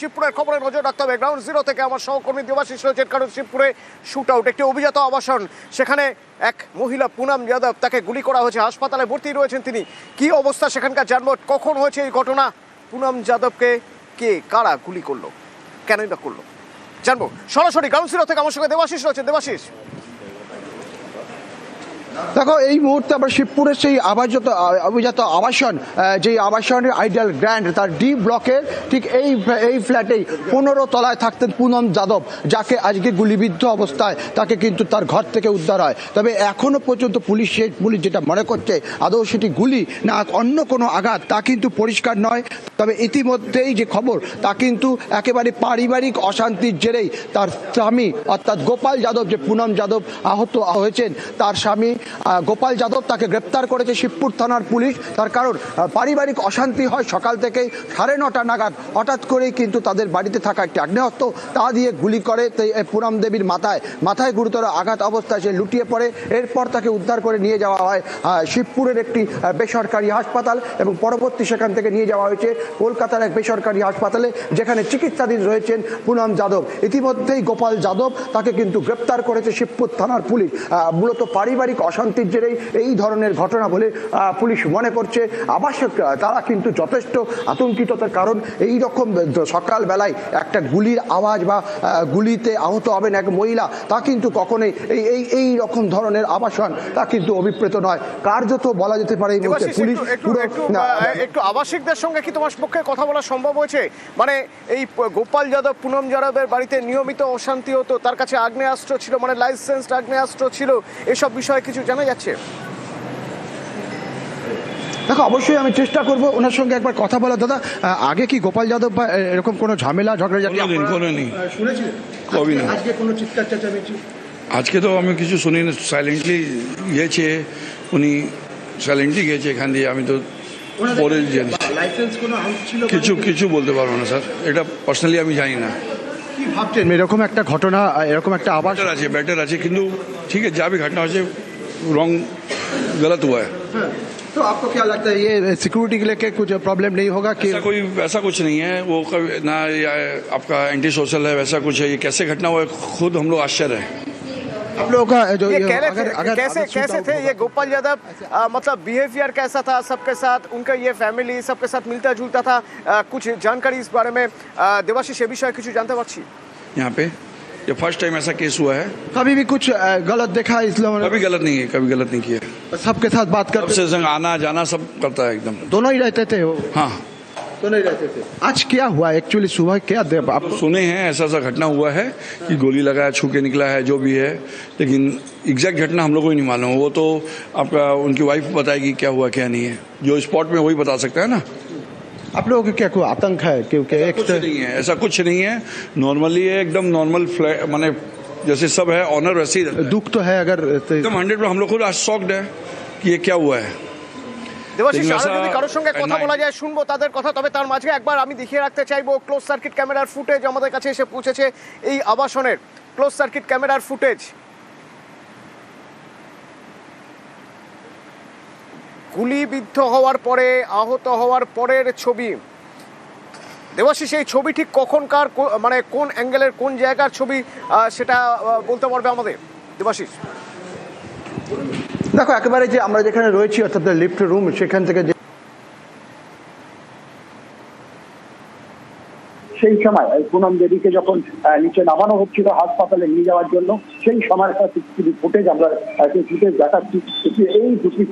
শিবপুরের খবরে নজর রাখতে হবে। গ্রাউন্ড জিরো থেকে আমার সহকর্মী দেবাশিস রয়েছেন, কারণ শিবপুরে শুট আউট একটি অভিজাত আবাসন। সেখানে এক মহিলা, পুনাম যাদব, তাকে গুলি করা হয়েছে। হাসপাতালে ভর্তি রয়েছেন তিনি। কি অবস্থা সেখানকার জানব কখন হয়েছে এই ঘটনা? পুনাম যাদবকে কে, কারা গুলি করল? কেনই বা করল? জানব। সরাসরি গ্রাউন্ড জিরো থেকে আমার সঙ্গে দেবাশিস রয়েছে দেবাশিস। দেখো, এই মুহূর্তে আমরা শিবপুরের সেই আবাসত অভিজাত আবাসন যে আবাসনের আইডিয়াল গ্র্যান্ড তার ডি ব্লকের ঠিক এই এই ফ্ল্যাটেই পনেরো তলায় থাকতেন পুনম যাদব, যাকে আজকে গুলিবিদ্ধ অবস্থায় তাকে কিন্তু তার ঘর থেকে উদ্ধার হয়। তবে এখনও পর্যন্ত পুলিশ সে- পুলিশ যেটা মনে করছে, আদৌ সেটি গুলি না অন্য কোনো আঘাত, তা কিন্তু পরিষ্কার নয়। তবে ইতিমধ্যেই যে খবর, তা কিন্তু একেবারে পারিবারিক অশান্তির জেরেই তার স্বামী, অর্থাৎ গোপাল যাদব, যে পুনম যাদব আহত হয়েছেন, তার স্বামী গোপাল যাদব তাকে গ্রেপ্তার করেছে শিবপুর থানার পুলিশ। তার কারণ পারিবারিক অশান্তি হয় সকাল থেকেই, সাড়ে নটা নাগাদ। হঠাৎ করেই কিন্তু তাদের বাড়িতে থাকা একটি আগ্নেয়াস্ত্র তা দিয়ে গুলি করে। পুনম দেবীর মাথায় মাথায় গুরুতর আঘাত অবস্থায় সে লুটিয়ে পড়ে। এরপর তাকে উদ্ধার করে নিয়ে যাওয়া হয় শিবপুরের একটি বেসরকারি হাসপাতাল এবং পরবর্তী সেখান থেকে নিয়ে যাওয়া হয়েছে কলকাতার এক বেসরকারি হাসপাতালে, যেখানে চিকিৎসাধীন রয়েছেন পুনম যাদব। ইতিমধ্যেই গোপাল যাদব তাকে কিন্তু গ্রেপ্তার করেছে শিবপুর থানার পুলিশ। মূলত পারিবারিক অশান্তির জেরেই এই ধরনের ঘটনা বলে পুলিশ মনে করছে। আবাসকরা তারা কিন্তু যথেষ্ট আতঙ্কিত তার কারণ এই রকম সকালবেলায় একটা গুলির আওয়াজ বা গুলিতে আহত হবেন এক মহিলা তা কিন্তু কখনোই এই এই এই রকম ধরনের আবাসন তা কিন্তু অভিপ্রেত নয়। কার্যত বলা যেতে পারে এই মুহূর্তে পুলিশ পুরো একটু আবাসিকদের সঙ্গে কি তোমার পক্ষে কথা বলা সম্ভব হয়েছে? মানে এই গোপাল যাদব পুনম যাদবের বাড়িতে নিয়মিত অশান্তি হতো তার কাছে আগ্নেয়াস্ত্র ছিল মানে লাইসেন্সড আগ্নেয়াস্ত্র ছিল এসব বিষয়ে কিছু কিছু জানা যাচ্ছে? দেখো অবশ্যই আমি চেষ্টা করব ওনার সঙ্গে একবার কথা বলার। দাদা আগে কি গোপাল যাদব বা এরকম কোনো ঝামেলা ঝগড়া জাতি আজকে তো আমি কিছু শুনি সাইলেন্টলি গেছে উনি সাইলেন্টলি গেছে এখান দিয়ে আমি তো পরে জানি। কিছু কিছু? বলতে পারব না স্যার এটা পার্সোনালি আমি জানি না। ভাবছেন? এরকম একটা ঘটনা এরকম একটা আবার আছে ব্যাটার আছে কিন্তু ঠিক আছে যাবে ঘটনা আছে হয়েছে রং गलत हुआ है तो आपको क्या लगता है ये सिक्योरिटी के लेके कुछ प्रॉब्लम नहीं होगा कि ऐसा कोई वैसा कुछ नहीं है वो कभी ना ये आपका एंटी सोशल है वैसा कुछ है ये कैसे घटना हुआ है खुद हम लोग आश्चर्य है आप लोगों का जो ये ये कह रहे अगर थे अगर कैसे अगर कैसे shootout थे होगा ये तो- गोपाल यादव आ, मतलब बिहेवियर कैसा था सबके साथ उनका ये फैमिली सबके साथ मिलता जुलता था आ, कुछ जानकारी इस बारे में आ, देवाशीष ये বিষয়ে কিছু জানতে পারছি यहाँ पे ये फ़र्स्ट टाइम ऐसा केस हुआ है। कभी भी कुछ गलत देखा है इसलिए कभी गलत नहीं है कभी गलत नहीं किया। सबके साथ बात करते सबसे संग आना जाना सब करता है एकदम। दोनों ही रहते थे वो? हाँ। दोनों ही रहते थे। आज क्या हुआ? एक्चुअली सुबह क्या दे आप तो सुने हैं ऐसा ऐसा घटना हुआ है कि गोली लगाया छू के निकला है जो भी है। लेकिन एग्जैक्ट घटना हम लोग को ही नहीं मालूम। वो तो आपका उनकी वाइफ बताएगी क्या हुआ क्या नहीं है। जो स्पॉट में वही बता सकता है ना? आप लोगों को क्या कोई आतंक है क्योंकि एक कुछ नहीं है ऐसा कुछ नहीं है नॉर्मली है एकदम नॉर्मल फ्लैट माने जैसे सब है ऑनर वैसे ही रहता है। दुख तो है अगर एकदम हंड्रेड हम लोग खुद आज शॉक्ड है कि ये क्या हुआ है দেবাশিস দেখুন, আরো আশা- যদি কারোর সঙ্গে কথা নাই। বলা যায় শুনবো তাদের কথা তবে তার মাঝে একবার আমি দেখিয়ে রাখতে চাইবো ক্লোজ সার্কিট ক্যামেরার ফুটেজ আমাদের কাছে এসে পৌঁছেছে এই আবাসনের ক্লোজ সার্কিট ক্যামেরার ফুটেজ গুলিবিদ্ধ হওয়ার পরে, আহত হওয়ার পরের ছবি। দেবাশিস, এই ছবি ঠিক কখনকার মানে কোন অ্যাঙ্গেলের, কোন জায়গার ছবি সেটা বলতে পারবে আমাদের। দেবাশিস। দেখো, একেবারে যে আমরা যেখানে রয়েছি, অর্থাৎ লিফট রুম সেখান থেকে সেই সময় পুনম দেবীকে যখন নিচে নামানো হচ্ছিল হাসপাতালে নিয়ে যাওয়ার জন্য সেই সময়টা সিসিটিভি ফুটেজ আমরা ফুটেজ দেখাচ্ছি। এই দুটি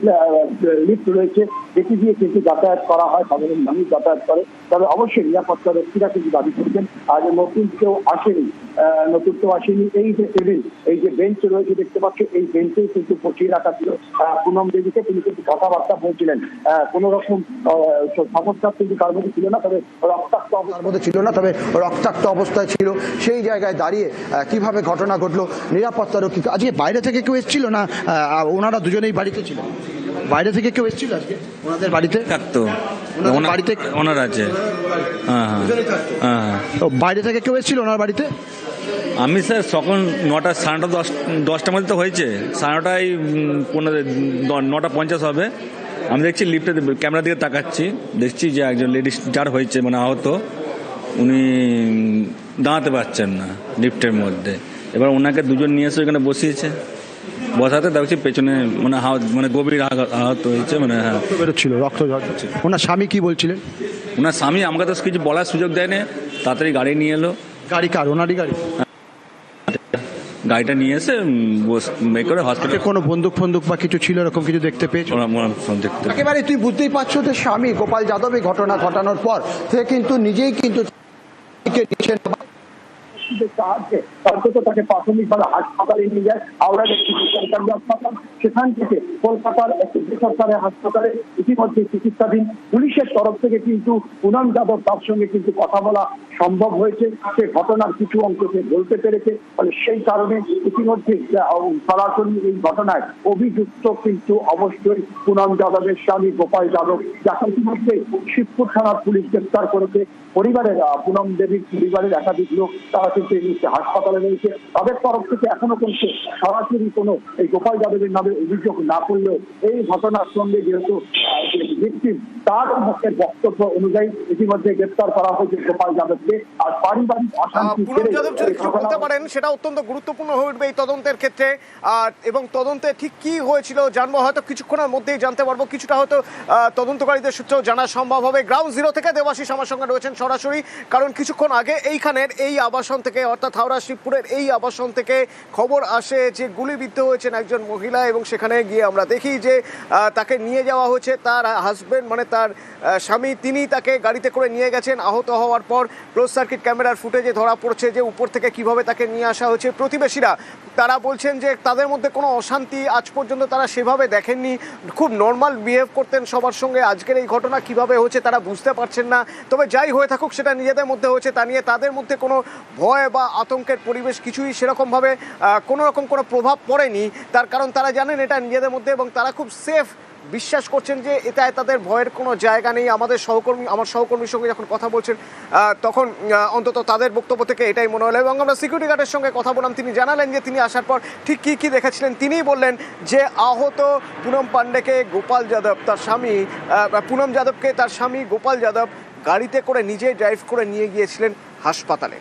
লিফট রয়েছে। যেটি দিয়ে কিন্তু যাতায়াত করা হয় সাধারণ মানুষ যাতায়াত করে। তবে অবশ্যই নিরাপত্তা রক্ষীরা কিন্তু দাবি করছেন আর নতুন কেউ আসেনি নতুন কেউ আসেনি। এই যে টেবিল এই যে বেঞ্চ রয়েছে দেখতে পাচ্ছ এই বেঞ্চে কিন্তু বসিয়ে রাখা ছিল পুনম দেবীকে। তিনি কিন্তু কথাবার্তা বলছিলেন কোনো রকম আহ, সমস্যা কিন্তু তার মধ্যে ছিল না তবে রক্তাক্ত অবস্থা। তার মধ্যে ছিল না তবে রক্তাক্ত অবস্থায় ছিল। সেই জায়গায় দাঁড়িয়ে কীভাবে ঘটনা ঘটলো নিরাপত্তা রক্ষী আজকে বাইরে থেকে কেউ এসেছিল না ওনারা দুজনেই বাড়িতে ছিল? বাইরে থেকে কেউ এসেছিল আজকে ওনাদের বাড়িতে? থাকতো ওনার- বাড়িতে? ওনার আছে হ্যাঁ হ্যাঁ। হ্যাঁ বাইরে থেকে কেউ এসেছিল ওনার বাড়িতে? আমি স্যার সকাল নটা সাড়ে নটা দশ দশটার মধ্যে তো হয়েছে। সাড়ে নটায় পনেরো নটা পঞ্চাশ হবে। আমি দেখছি লিফটে ক্যামেরা দিকে তাকাচ্ছি। দেখছি যে একজন লেডিস যার হয়েছে মানে আহত। উনি দাঁড়াতে পারছেন না লিফটের মধ্যে। এবার ওনাকে দুজন নিয়ে এসে ওখানে বসিয়েছে। বসাতে দেখছি পেছনে মানে হাত মানে গভীর আঘাত আহত হয়েছে মানে হ্যাঁ। রক্ত বেরোচ্ছিল রক্ত ঝরছে ওনার স্বামী কি বলছিলেন? ওনার স্বামী আমাকে তো কিছু বলার সুযোগ দেয়নি। তাড়াতাড়ি গাড়ি নিয়ে এলো। গাড়ি কার? ওনারই গাড়ি? গাড়িটা নিয়ে এসে এ করে হসপিটালে কোনো বন্দুক ফন্দুক বা কিছু ছিল এরকম কিছু দেখতে পেয়েছ? দেখতে একেবারে তুই বুঝতেই পারছ যে স্বামী গোপাল যাদব এই ঘটনা ঘটানোর পর সে কিন্তু নিজেই কিন্তু নিচে চিকিৎসকের সাহায্যে অন্তত তাকে প্রাথমিকভাবে হাসপাতালে নিয়ে যায়। হাওড়ার একটি বেসরকারি হাসপাতাল, সেখান থেকে কলকাতার একটি বেসরকারি হাসপাতালে ইতিমধ্যে চিকিৎসাধীন। পুলিশের তরফ থেকে কিন্তু পুনম যাদব তার সঙ্গে কিন্তু কথা বলা সম্ভব হয়েছে। সে ঘটনার কিছু অংশকে বলতে পেরেছে। ফলে সেই কারণে ইতিমধ্যে সরাসরি এই ঘটনায় অভিযুক্ত কিন্তু অবশ্যই পুনম যাদবের স্বামী গোপাল যাদব, যাকে ইতিমধ্যে শিবপুর থানার পুলিশ গ্রেপ্তার করেছে। পরিবারের পুনম দেবীর পরিবারের একাধিক লোক তারা কিন্তু এই মুহূর্তে হাসপাতালে রয়েছে। তাদের তরফ থেকে এখনও কিন্তু সরাসরি কোনো এই গোপাল যাদবের নামে অভিযোগ না করলেও এই ঘটনার সঙ্গে যেহেতু ভিকটিম তার মুখের বক্তব্য অনুযায়ী ইতিমধ্যে গ্রেপ্তার করা হয়েছে গোপাল যাদবকে। আর পারিবারিক অশান্তি বলতে পারেন সেটা অত্যন্ত গুরুত্বপূর্ণ হয়ে উঠবে এই তদন্তের ক্ষেত্রে। আর এবং তদন্তে ঠিক কি হয়েছিল জানব হয়তো কিছুক্ষণের মধ্যেই জানতে পারব। কিছুটা হয়তো আহ, তদন্তকারীদের সূত্রেও জানা সম্ভব হবে। গ্রাউন্ড জিরো থেকে দেবাশিস আমার সঙ্গে রয়েছেন সরাসরি কারণ কিছুক্ষণ আগে এইখানের এই আবাসন থেকে অর্থাৎ হাওড়া শিবপুরের এই আবাসন থেকে খবর আসে যে গুলিবিদ্ধ হয়েছেন একজন মহিলা এবং সেখানে গিয়ে আমরা দেখি যে তাকে নিয়ে যাওয়া হয়েছে। তার হাজব্যান্ড মানে তার স্বামী, তিনি তাকে গাড়িতে করে নিয়ে গেছেন। আহত হওয়ার পর ক্লোজ সার্কিট ক্যামেরার ফুটেজে ধরা পড়ছে যে উপর থেকে কীভাবে তাকে নিয়ে আসা হয়েছে। প্রতিবেশীরা তারা বলছেন যে তাদের মধ্যে কোনো অশান্তি আজ পর্যন্ত তারা সেভাবে দেখেননি। খুব নর্মাল বিহেভ করতেন সবার সঙ্গে। আজকের এই ঘটনা কীভাবে হয়েছে তারা বুঝতে পারছেন না। তবে যাই হয়ে থাকুক, সেটা নিজেদের মধ্যে হয়েছে। তা নিয়ে তাদের মধ্যে কোনো ভয় বা আতঙ্কের পরিবেশ কিছুই সেরকমভাবে কোনো রকম কোনো প্রভাব পড়েনি। তার কারণ তারা জানেন এটা নিজেদের মধ্যে এবং তারা খুব সেফ বিশ্বাস করছেন যে এটায় তাদের ভয়ের কোনো জায়গা নেই। আমাদের সহকর্মী, আমার সহকর্মীর সঙ্গে যখন কথা বলছেন তখন অন্তত তাদের বক্তব্য থেকে এটাই মনে হলো এবং আমরা সিকিউরিটি গার্ডের সঙ্গে কথা বললাম। তিনি জানালেন যে তিনি আসার পর ঠিক কী কী দেখেছিলেন? তিনিই বললেন যে আহত পুনম পান্ডেকে গোপাল যাদব, তার স্বামী পুনম যাদবকে তার স্বামী গোপাল যাদব গাড়িতে করে নিজেই ড্রাইভ করে নিয়ে গিয়েছিলেন হাসপাতালে।